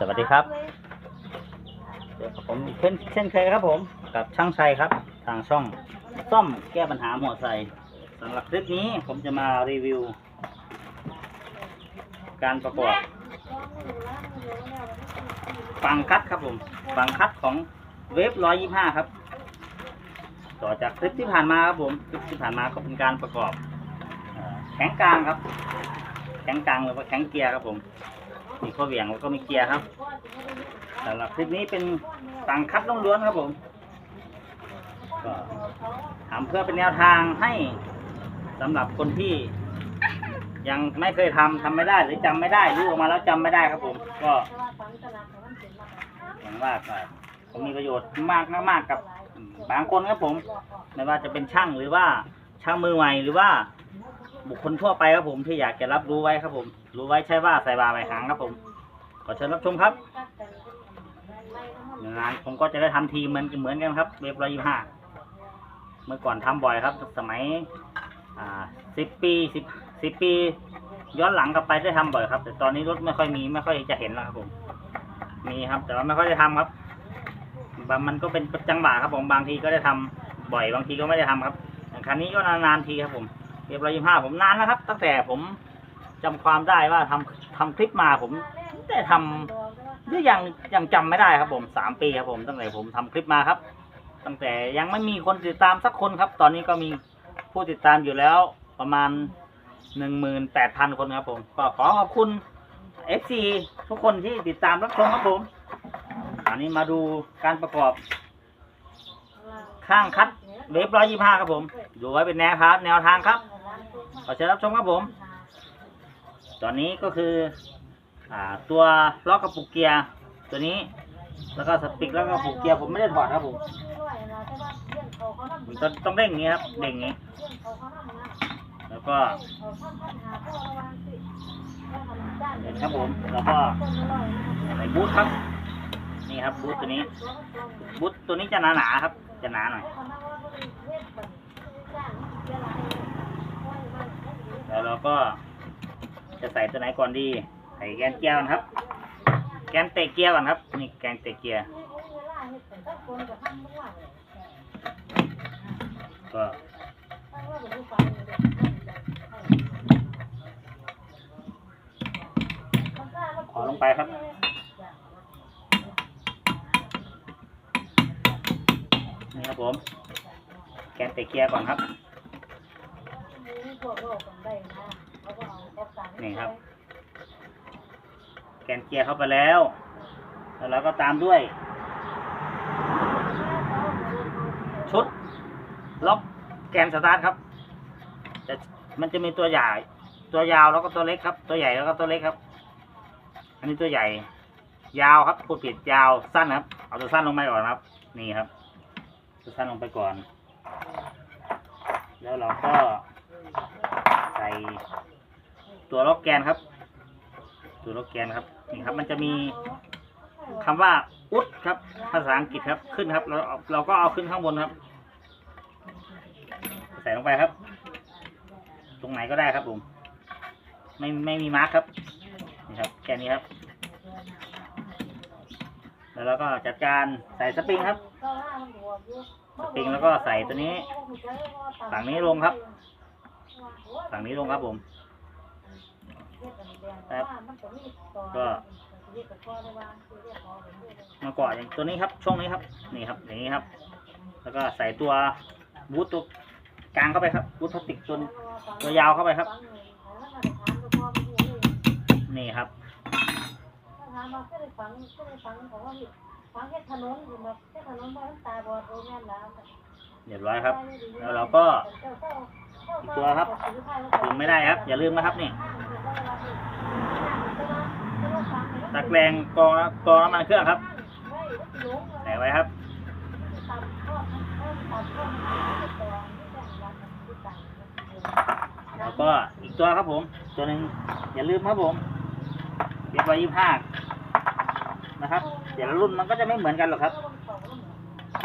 สวัสดีครับ เดี๋ยวผมเช่นเช่นเคยครับผม กับช่างชัยครับ ทางช่องซ่อมแก้ปัญหาหมอเตอร์ไซค์สำหรับคลิปนี้ผมจะมารีวิว การประกอบฟังคัดครับผมฟังคัดของเวฟร้อยยี่ห้าครับ ต่อจากคลิปที่ผ่านมาครับผมคลิปที่ผ่านมาก็เป็นการประกอบแข็งกลางครับ แข็งกลางหรือว่าแข็งเกียร์ครับผม มีข้อเหวี่ยงแล้วก็มีเกียร์ครับสำหรับคลิปนี้เป็นสั่งคัดล้วนๆครับผมก็ทำเพื่อเป็นแนวทางให้สำหรับคนที่ ยังไม่เคยทำทำไม่ได้หรือจำไม่ได้รู้ออกมาแล้วจำไม่ได้ครับผม ก็หวังว่าก็มีประโยชน์มากมากๆกับบางคนครับผม ไม่ว่าจะเป็นช่างหรือว่าช่างมือใหม่หรือว่า บุคคลทั่วไปครับผมที่อยากจะรับรู้ไว้ครับผม รู้ไว้ใช่ว่าใส่บาใบหางครับผมขอเชิญรับชมครับงานผมก็จะได้ทำทีมเหมือนเหมือนกันครับเว็บร้อยยี่ห้าเมื่อก่อนทำบ่อยครับ สมัยอ่าสิบปีสิบสิบปี ย้อนหลังกลับไปได้ทำบ่อยครับ แต่ตอนนี้รถไม่ค่อยมีไม่ค่อยจะเห็นแล้วครับผม มีครับ แต่ว่าไม่ค่อยได้ทำครับบางมันก็เป็นจังหวะครับผมบางทีก็ได้ทำบ่อยบางทีก็ไม่ได้ทำครับคันนี้ก็นานๆทีครับผม เรียบร้อยยี่ห้าผมนานแล้วครับ ตั้งแต่ผมจำความได้ว่าทำทำคลิปมาผมได้ทำหรือยังยังจำไม่ได้ครับผมสามปีครับผมตั้งแต่ผมทำคลิปมาครับ ตั้งแต่ยังไม่มีคนติดตามสักคนครับ ตอนนี้ก็มีผู้ติดตามอยู่แล้วประมาณหนึ่งหมื่นแปดพันคนครับผม ก็ขอขอบคุณเอฟซีทุกคนที่ติดตามรับชมครับผมอันนี้มาดูการประกอบ ข้างคัดเวฟร้อยยี่ห้าครับผม ดูไว้เป็นแนวครับ แนวทางครับ ขอเชิญรับชมครับผม ตอนนี้ก็คือ อ่า ตัวล็อกกระปุกเกียร์ตัวนี้ แล้วก็สปริกแล้วก็กระปุกเกียร์ผมไม่ได้ถอดครับผมมันต้องต้องเด้งอย่างนี้ครับเด้งอย่างนี้ แล้วก็เห็นครับผมแล้วก็ใส่บูทครับ นี่ครับบูทตัวนี้ บูทตัวนี้จะหนาๆครับ จะหนาหน่อย แล้วเราก็จะใส่ตัวไหนก่อนดี ใส่แกนเกียร์ก่อนครับ แกนเตะเกียร์ก่อนครับ นี่แกนเตะเกียร์ ก็ขอลงไปครับนี่ครับผม แกนเตะเกียร์ก่อนครับ นี่ครับ แกนเกียร์เข้าไปแล้ว แล้วเราก็ตามด้วย ชุด ล็อกแกนสตาร์ทครับ แต่มันจะมีตัวใหญ่ ตัวยาวแล้วก็ตัวเล็กครับ ตัวใหญ่แล้วก็ตัวเล็กครับ อันนี้ตัวใหญ่ ยาวครับพูดผิดยาวสั้นครับ เอาตัวสั้นลงไปก่อนครับ นี่ครับตัวสั้นลงไปก่อน แล้วเราก็ ตัวล็อกแกนครับ ตัวล็อกแกนครับนี่ครับ มันจะมีคำว่าอุดครับ ภาษาอังกฤษครับขึ้นครับเราเอาเราก็เอาขึ้นข้างบนครับ ใส่ลงไปครับ ตรงไหนก็ได้ครับผมไม่ไม่มีมาร์คครับนี่ครับแค่นี้ครับ แล้วเราก็จัดการใส่สปริงครับสปริงแล้วก็ใส่ตัวนี้ฝั่งนี้ลงครับ ฝั่งนี้ลงครับผม ครับก็ มาเกาะอย่างตัวนี้ครับ ช่วงนี้ครับ นี่ครับ อย่างนี้ครับ แล้วก็ใส่ตัวบูทตัวกลางเข้าไปครับบูทพลาสติกตัวตัวยาวเข้าไปครับ นี่ครับเรียบร้อยครับ แล้วเราก็ อีกตัวครับลืมไม่ได้ครับ อย่าลืมนะครับนี่ตะแกรงกรองกรองน้ำมันเครื่องครับใส่ไว้ครับแล้วก็อีกตัวครับผม ตัวหนึ่งอย่าลืมครับผมเรียบร้อยยี่ห้านะครับแต่ละรุ่นมันก็จะไม่เหมือนกันหรอกครับ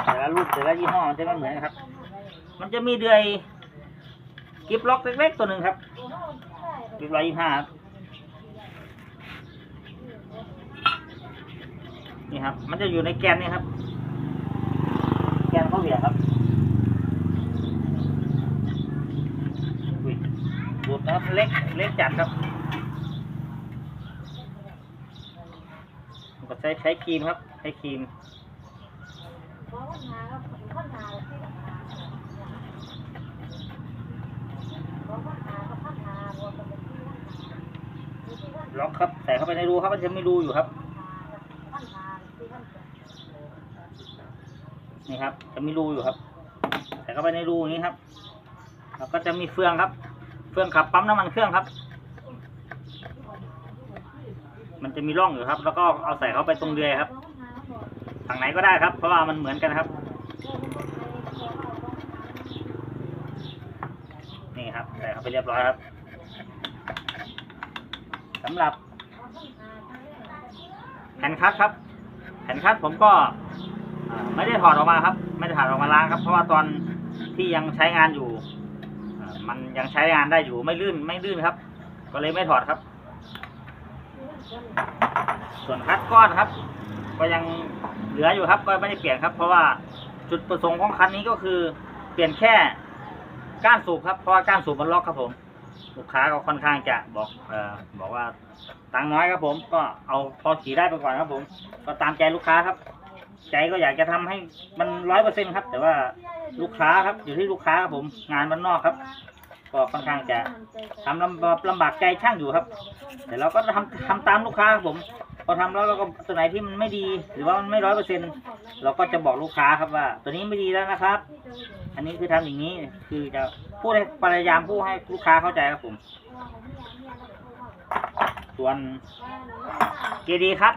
แต่ละรุ่นแต่ละยี่ห้อมันจะไม่เหมือนกันครับ มันจะมีเดือย กิฟล็อกเล็กๆตัวหนึ่งครับกิฟร้อยยี่ห้าครับนี่ครับ มันจะอยู่ในแกนนี่ครับ แกนข้อเหวี่ยงครับอุ้ยดูดนะครับเล็กเล็กจัดครับก็ใช้ใช้ครีมครับ ใช้ครีม ล็อกครับใส่เข้าไปในรูครับมันจะไม่รูอยู่ครับ นี่ครับ จะมีรูอยู่ครับ ใส่เข้าไปในรูอย่างนี้ครับแล้วก็จะมีเฟืองครับ เฟืองขับปั๊มน้ำมันเครื่องครับ มันจะมีร่องอยู่ครับ แล้วก็เอาใส่เข้าไปตรงเรือครับฝั่งไหนก็ได้ครับ เพราะว่ามันเหมือนกันครับ นี่ครับใส่เข้าไปเรียบร้อยครับ สำหรับแผ่นคัดครับแผ่นคัดผมก็ไม่ได้ถอดออกมาครับ ไม่ได้ถอดออกมาล้างครับ เพราะว่าตอนที่ยังใช้งานอยู่มันยังใช้งานได้อยู่ไม่ลื่นไม่ลื่นครับ ก็เลยไม่ถอดครับ ส่วนคัดก้อนครับ ก็ยังเหลืออยู่ครับ ก็ไม่ได้เปลี่ยนครับ เพราะว่าจุดประสงค์ของคันนี้ก็คือ เปลี่ยนแค่ก้านสูบครับเพราะว่าก้านสูบมันล็อกครับผม ลูกค้าก็ค่อนข้างจะบอกเอ่อบอกว่าตังค์น้อยครับผม ก็เอาพอขี่ได้ไปก่อนครับผม ก็ตามใจลูกค้าครับ ใจก็อยากจะทำให้มันร้อยเปอร์เซ็นครับ แต่ว่าลูกค้าครับอยู่ที่ลูกค้าครับผมงานมันนอกครับ ก็ค่อนข้างจะทำลำบากลำบากใจช่างอยู่ครับ แต่เราก็ทำทำตามลูกค้าครับผม พอทำแล้วเราก็ตัวไหนที่มันไม่ดีหรือว่ามันไม่ร้อยเปอร์เซ็นเราก็จะบอกลูกค้าครับว่า ตัวนี้ไม่ดีแล้วนะครับ อันนี้คือทำอย่างนี้คือจะพูดให้พยายามพูดให้ลูกค้าเข้าใจครับผม ส่วนเกดีครับ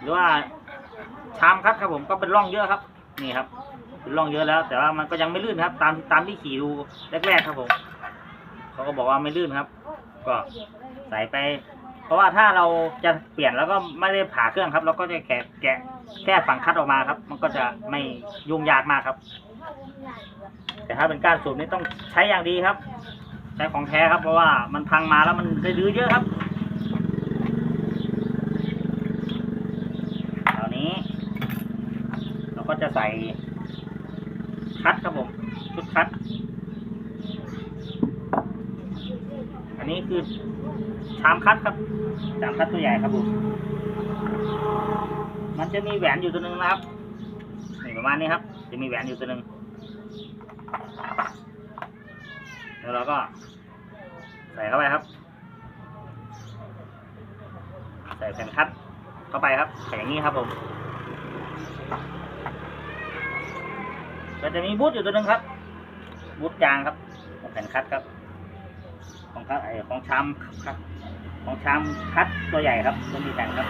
หรือว่าชามครับครับผมก็เป็นร่องเยอะครับ นี่ครับ เป็นร่องเยอะแล้ว แต่ว่ามันก็ยังไม่ลื่นครับ ตามตามที่ขี่ดูแรกๆครับผมเขาก็บอกว่าไม่ลื่นครับ ก็ใส่ไป เพราะว่าถ้าเราจะเปลี่ยนแล้วก็ไม่ได้ผ่าเครื่องครับ เราก็จะแกะแกะแค่ฝั่งคัดออกมาครับ มันก็จะไม่ยุ่งยากมากครับ แต่ถ้าเป็นการสูบนี่ต้องใช้อย่างดีครับใช้ของแท้ครับ เพราะว่ามันพังมาแล้วมันได้รื้อเยอะครับคราวนี้ เราก็จะใส่คัดครับผมชุดคัด อั นี้คือชามคัดครับชามคัดตัวใหญ่ครับผมมันจะมีแหวนอยู่ตัวหนึ่งนะครับนี่ประมาณนี้ครับ จะมีแหวนอยู่ตัวหนึ่งแล้วเราก็ ใส่เข้าไปครับ ใส่แผ่นคัดเข้าไปครับใส่อย่างนี้ครับผมก็จะมีบูทอยู่ตัวหนึ่งครับบูทยางครับแผ่นคัดครับ ของคัดไอของชามครับของชามคัดตัวใหญ่ครับต้องมีแผ่นครับ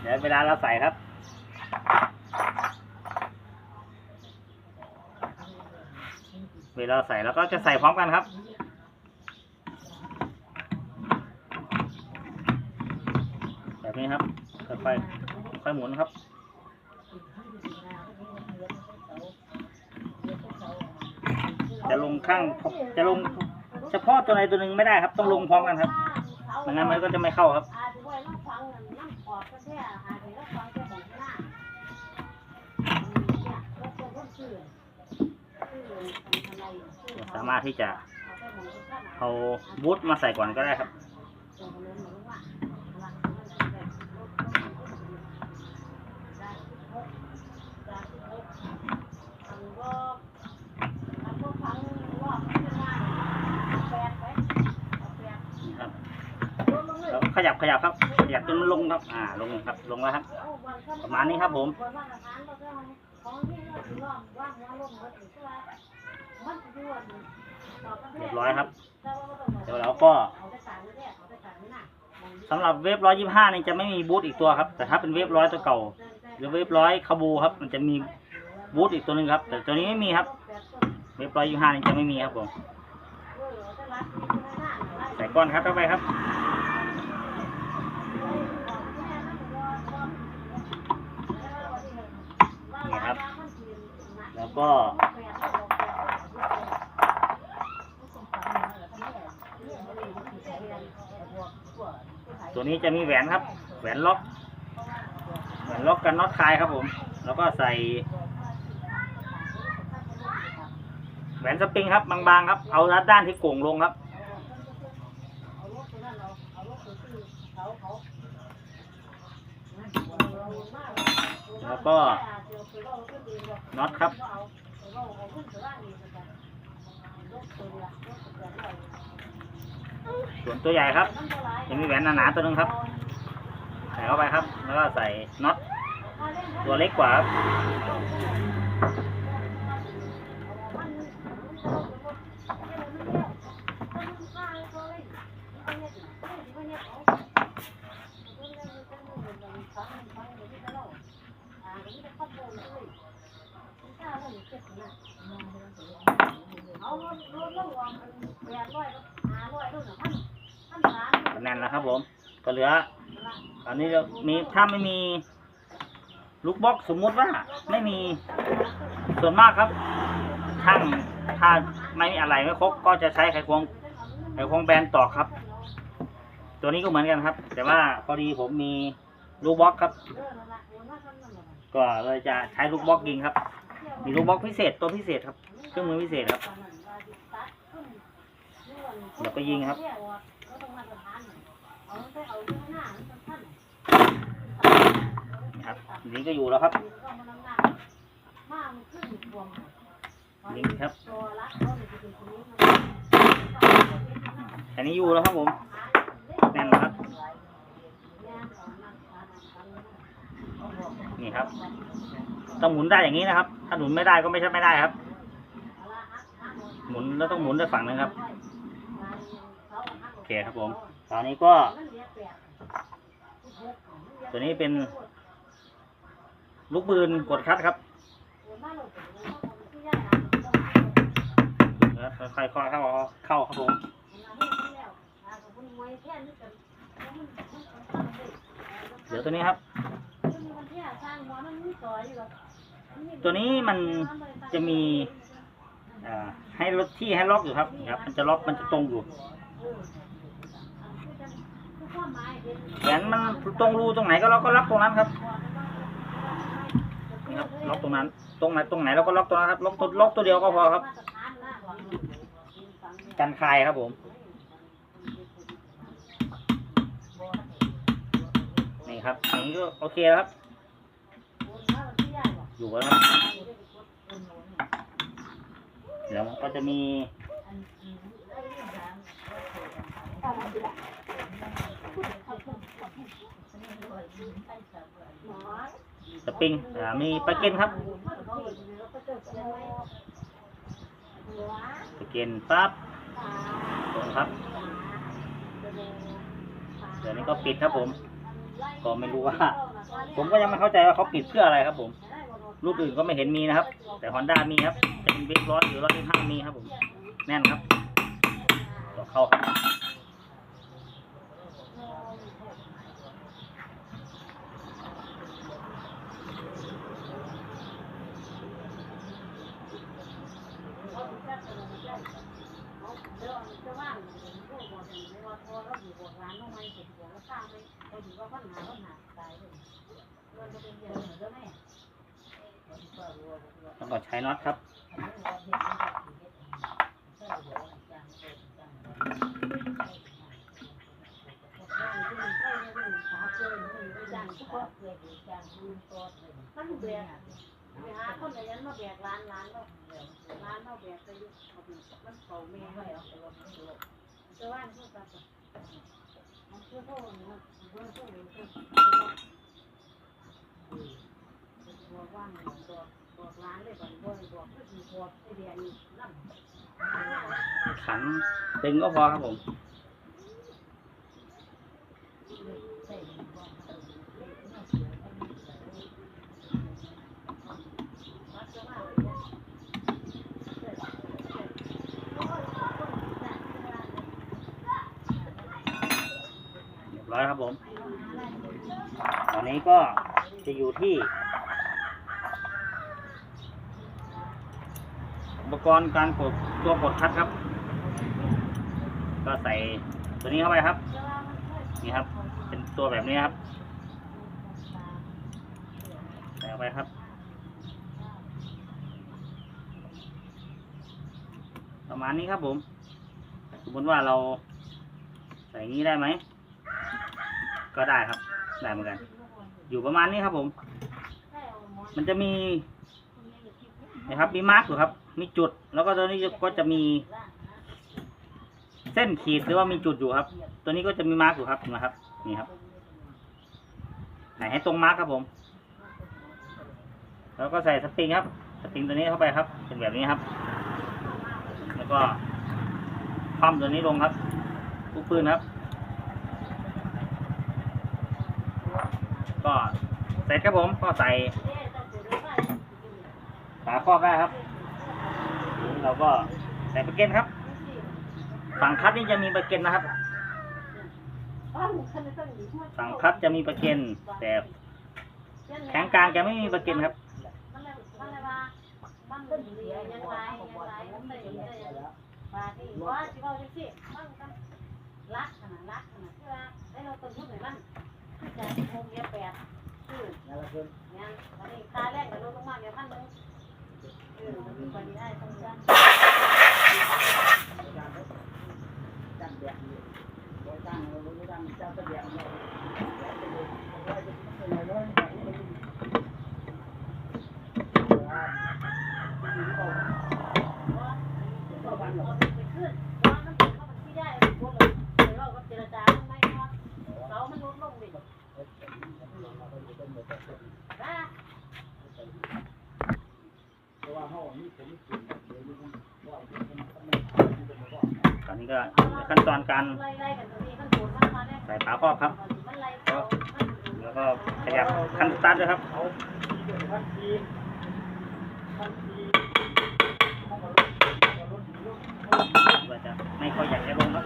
เดี๋ยวเวลาเราใส่ครับเวลาใส่แล้วก็จะใส่พร้อมกันครับ แบบนี้ครับค่อยๆค่อยหมุนครับจะลงข้างจะลง เฉพาะตัวใดตัวหนึ่งไม่ได้ครับ ต้องลงพร้อมกันครับไม่งั้นมันก็จะไม่เข้าครับสามารถที่จะเอาบูทมาใส่ก่อนก็ได้ครับ นี่ครับแล้ว ขยับขยับครับขยับจนลงครับ อ่าลงครับลงแล้วครับ ประมาณนี้ครับผมเรียบร้อยครับ เดี๋ยวเราก็สำหรับเวฟร้อยยี่ห้านี่จะไม่มีบูทอีกตัวครับ แต่ถ้าเป็นเวฟร้อยตัวเก่า หรือเวฟร้อยคาบูครับ มันจะมีบูทอีกตัวหนึ่งครับ แต่ตัวนี้ไม่มีครับ เวฟร้อยยี่ห้านี่จะไม่มีครับผมใส่ก้อนครับเข้าไปครับ นี่ครับ แล้วก็ตัวนี้จะมีแหวนครับ แหวนล็อกเหมือนล็อกกันน็อตคลายครับผม แล้วก็ใส่ แหวนสปริงครับ บางๆครับ เอาด้านที่โก่งลงครับ แล้วก็ น็อตครับส่วนตัวใหญ่ครับยังมีแหวนหนาๆตัวหนึงครับ ใส่เข้าไปครับ แล้วก็ใส่น็อตตัวเล็กกว่าครับ น่นแล้วครับผม ก็เหลือ อันนี้จะมีถ้าไม่มี ลูกบล็อกสมมุติว่า ไม่มีส่วนมากครับช่างถ้าไม่มีอะไรไม่ครบ ก็จะใช้ไขควงไขควงแบนต่อครับ ตัวนี้ก็เหมือนกันครับ แต่ว่าพอดีผมมีลูกบล็อกครับ ก็เลยจะใช้ลูกบล็อกยิงครับ มีลูกบล็อกพิเศษตัวพิเศษครับ เครื่องมือพิเศษครับเดี๋ยวก็ยิงครับครับลิงก็อยู่แล้วครับลิงครับแค่นี้อยู่แล้วครับผมแน่นแล้วครับ นี่ครับต้องหมุนได้อย่างนี้นะครับ ถ้าหมุนไม่ได้ก็ไม่ใช่ไม่ได้ครับ หมุนแล้วต้องหมุนด้วยฝั่งนึงครับโอเคครับผมตอนนี้ก็ ตัวนี้เป็นลูกปืนกดคัดครับค่อยๆเข้าเข้าครับผมเดี๋ยวตัวนี้ครับ ตัวนี้มันจะมีให้รถที่ให้ล็อกอยู่ครับครับ มันจะล็อกมันจะตรงอยู่แขนมันตรงรูตรงไหนก็ล็อกก็ล็อกตรงนั้นครับนะครับล็อกตรงนั้น ตรงไหนตรงไหนเราก็ล็อกตรงนั้นครับล็อกตัวล็อกตัวเดียวก็พอครับ กันคลายครับผมนี่ครับอย่างนี้ก็โอเคแล้วครับ อยู่แล้วครับเดี๋ยวก็จะมีสปริงมีปลาเกนครับปลาเกนปั๊บครับเดี๋ยวนี้ก็ปิดครับผม ก็ไม่รู้ว่า ผมก็ยังไม่เข้าใจว่าเขาปิดเพื่ออะไรครับผม รูปอื่นก็ไม่เห็นมีนะครับ แต่ฮอนด้ามีครับเป็นบิ๊กร้อยหรือร้อยห้ามีครับผมแน่นครับต่อเข้าครับ ใช้น็อตครับมันแบกไปหาคนแต่ยันมาแบกร้านร้านล้วร้านเราแบกไปยู่มันเผาเมย์ไว้เอาไปลงจะว่านพูดกันมันเชื่อโทษมันเชื่อโทษมันเชื่อบอกว่างบอกบอก ร้านเลยก่อนบอกบอกก็คือบอไอเดียนนั่นขันตึงก็พอครับผมเรียบร้อยครับผม ตอนนี้ก็จะอยู่ที่ อุปกรณ์การกดตัวกดคัดครับ ก็ใส่ตัวนี้เข้าไปครับ นี่ครับ เป็นตัวแบบนี้ครับ ใส่ออกไปครับประมาณนี้ครับผม สมมติว่าเราใส่งนี้ได้ไหม ก็ได้ครับ ได้เหมือนกัน อยู่ประมาณนี้ครับผม มันจะมีนะครับ มีมาร์กอยู่ครับ มีจุด แล้วก็ตัวนี้ก็จะมีเส้นขีดหรือว่ามีจุดอยู่ครับ ตัวนี้ก็จะมีมาร์กอยู่ครับนะครับ นี่ครับ ไหนให้ตรงมาร์กครับผม แล้วก็ใส่สปริงครับ สปริงตัวนี้เข้าไปครับ เป็นแบบนี้ครับ แล้วก็คว่ำตัวนี้ลงครับลูกปืนครับ ก็เสร็จครับผม ก็ใส่ฝาครอบได้ครับ เราก็ใส่ประเก็นครับ ฝั่งคัดนี่จะมีประเก็นนะครับ ฝั่งคัดจะมีประเก็นแต่แข็งกลางจะไม่มีประเก็นครับเนเลยว่ามันเป็นเหลียยังไงยังไงมันเลยยังไงว่าที่ว่าที่เราจะสิมันกันรักขนาดรักขนาดที่ว่าได้เราต้องพูดหน่อยมันคือจะคงเรียแปดคือเนี่ยตาแรกเดี๋ยวลงมาเดี๋ยพันหนึ่ง เออมันมีคนได้ ตอนนี้ก็ขั้นตอนการใส่ฝาครอบครับ แล้วก็ขยับคันสตาร์ทด้วยครับว่าจะไม่ค่อยอยากจะลงครับ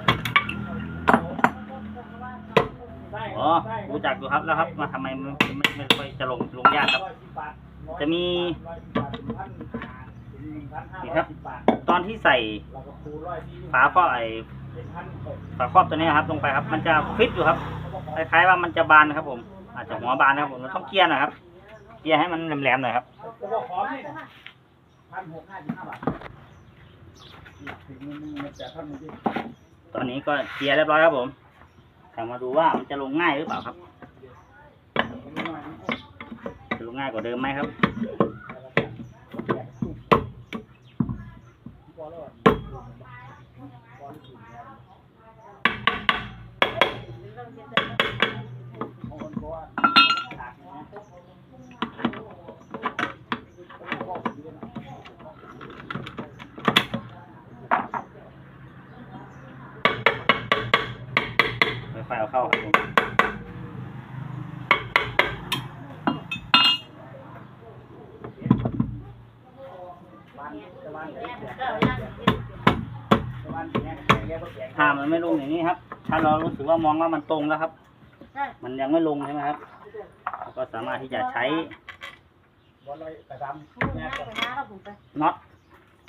อ๋อรู้จักอยู่ครับแล้วครับว่าทำไมมันไม่ไม่ค่อยจะลงลงยากครับ จะมี นี่ครับ ตอนที่ใส่ฝาครอบไอ้ฝาครอบตัวนี้ครับ ลงไปครับ มันจะฟิตอยู่ครับคล้ายๆว่ามันจะบานนะครับ ผม อาจจะหัวบานนะครับผมมันต้องเกียร์หนะครับ เกียร์ให้มันแหลมๆหน่อยครับตอนนี้ก็เคลียร์เรียบร้อยครับผมแต่มาดูว่ามันจะลงง่ายหรือเปล่าครับ จะลงง่ายกว่าเดิมไหมครับ ค่อยๆเอาเข้าครับผม ถ้ามันไม่ลงอย่างนี้ครับ ถ้าเรารู้สึกว่ามองว่ามันตรงแล้วครับ มันยังไม่ลงใช่ไหมครับ ก็สามารถที่จะใช้น็อต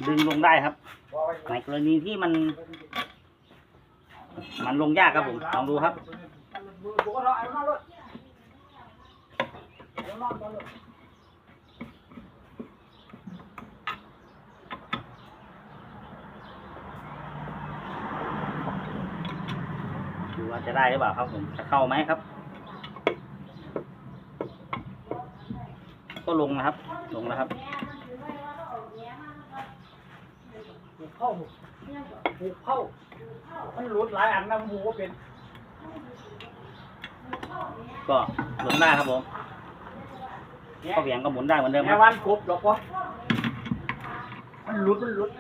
ดึงลงได้ครับ ในกรณีที่มัน มันลงยากครับผม ลองดูครับ ว่าจะได้หรือเปล่าครับผมจะเข้าไหมครับ ก็ลงนะครับ ลงนะครับผูกเข้าผูกเข้า มันหลุดหลายอันนะหมูก็เป็น ก็หมุนได้ครับผมข้อเหวี่ยงก็หมุนได้เหมือนเดิมคแม่รับ วันกบหรอกวะมันหลุดมันหลุด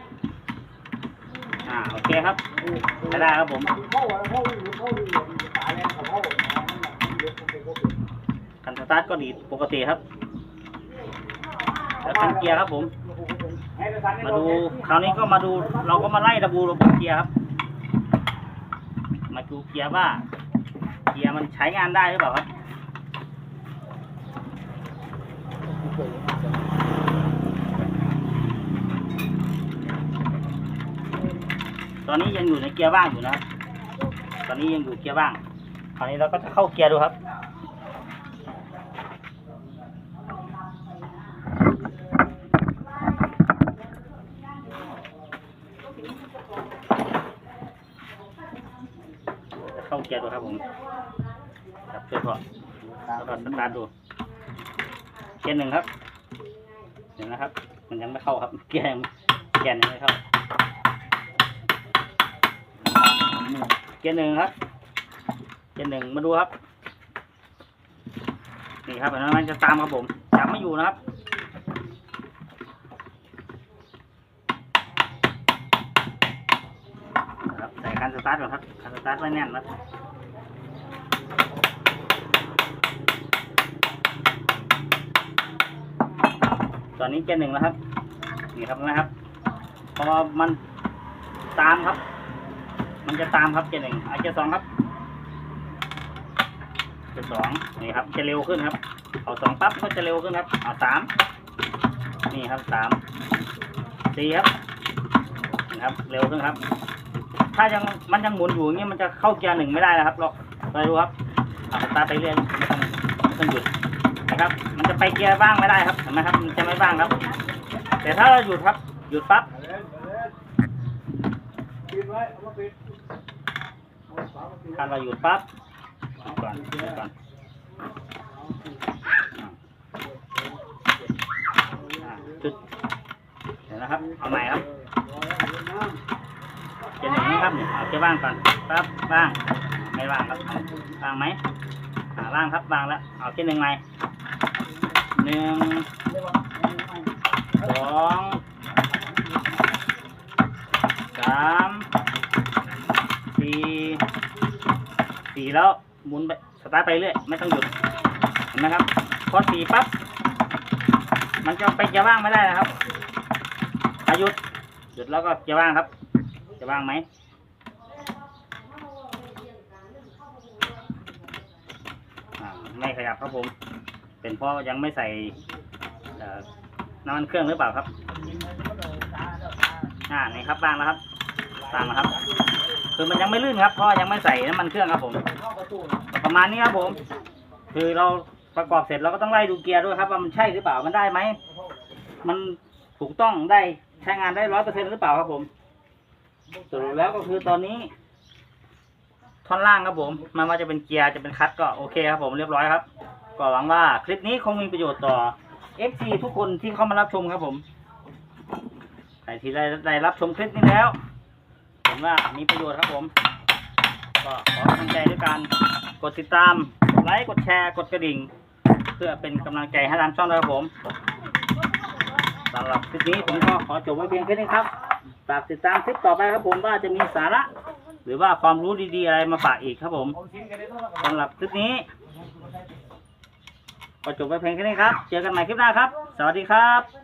อ่าโอเคครับใช้ได้ครับผมกาอะเข้าหลุดเข้าหลุดตายแล้วเข้ามันหลุดมันเป็นก็เป็นคันสตาร์ทก็ดีปกติครับแล้วคันเกียร์ครับผม มาดูคราวนี้ก็มาดูเราก็มาไล่ระบูระบบเกียร์ครับ มาดูเกียร์ว่า เกียร์มันใช้งานได้หรือเปล่าครับ ตอนนี้ยังอยู่ในเกียร์ว่างอยู่นะตอนนี้ยังอยู่เกียร์ว่าง คราวนี้เราก็จะเข้าเกียร์ดูครับ เข้าเกียร์ดูครับผมจับเพื่อพแล้วก็สตาร์ทดู เกียร์หนึ่งครับเดี๋ยวนะครับ มันยังไม่เข้าครับ เกียร์ยังเกียร์ยังไม่เข้า เกียร์หนึ่งครับ เกียร์หนึ่งมาดูครับ นี่ครับนไหมมันจะตามครับผมจับไม่อยู่นะครับใส่คันสตาร์ทก่อนครับคันสตาร์ทไว้แน่นนะตอนนี้เกียร์หนึ่งแล้วครับ นี่ครับนะครับ พอมันตามครับ มันจะตามครับเกียร์หนึ่งเอาเกียร์สองครับเกียร์สองนี่ครับจะเร็วขึ้นครับ เอาสองปั๊บก็จะเร็วขึ้นครับเอาสามนี่ครับสามสี่ครับนะครับ เร็วขึ้นครับ ถ้ายังมันยังหมุนอยู่อย่างเงี้ยมันจะเข้าเกียร์หนึ่งไม่ได้นะครับลองไปดูครับเอาตาไปเรื่อยไม่ต้องไม่ต้องหยุดนะครับ มันจะไปเกียร์บ้างไม่ได้ครับเห็นไหมครับ มันจะไม่บ้างครับ แต่ถ้าเราหยุดครับ หยุดปั๊บปิดไว้เถ้าเราหยุดปั๊บก่อนก่อนจุดเห็นนะครับ เอาใหม่ครับเกียร์หนึ่งนะครับเนี่ยเอาเกียร์ว่างก่อนปั๊บว่าง ไม่ว่างครับเอาว่างไหมอ่าว่างครับว่างแล้ว เอาเกียร์หนึ่งใหม่หนึ่งสองสามสี่ สี่แล้วหมุนไปสตาร์ทไปเรื่อยไม่ต้องหยุดเห็นไหมครับ พอสี่ปั๊บมันจะไปเกียร์ว่างไม่ได้นะครับถ้าหยุดหยุดแล้วก็เกียร์ว่างครับ จะว่างไหมไม่ขยับครับผม เป็นเพราะยังไม่ใส่น้ำมันเครื่องหรือเปล่าครับอ่านี่ครับว่างแล้วครับตามนะครับ คือมันยังไม่ลื่นครับเพราะยังไม่ใส่น้ำมันเครื่องครับผม ประมาณนี้ครับผม คือเราประกอบเสร็จเราก็ต้องไล่ดูเกียร์ด้วยครับ ว่ามันใช่หรือเปล่ามันได้ไหมมันถูกต้องได้ใช้งานได้ร้อยเปอร์เซ็นต์หรือเปล่าครับผมสรุปแล้วก็คือตอนนี้ ท่อนล่างครับผมไมันว่าจะเป็นเกียร์จะเป็นคัตก็โอเคครับผมเรียบร้อยครับ ก็หวังว่าคลิปนี้คงมีประโยชน์ต่อ FC ทุกคนที่เข้ามารับชมครับผมใครที่ได้ได้รับชมคลิปนี้แล้ว ผมว่ามีประโยชน์ครับผม ก็ขอกำลังใจด้วยการกดติดตามไลค์กดแชร์กดกระดิ่ง เพื่อเป็นกำลังใจให้ทางช่องด้วยครับผมสำหรับคลิปนี้ผมก็ขอจบไว้เพียงแค่นี้ครับฝากติดตามคลิปต่อไปครับผมว่าจะมีสาระ หรือว่าความรู้ดีๆอะไรมาฝากอีกครับผมสำหรับคลิปนี้ก็จบไปเพียงแค่นี้ครับ เจอกันใหม่คลิปหน้าครับ สวัสดีครับ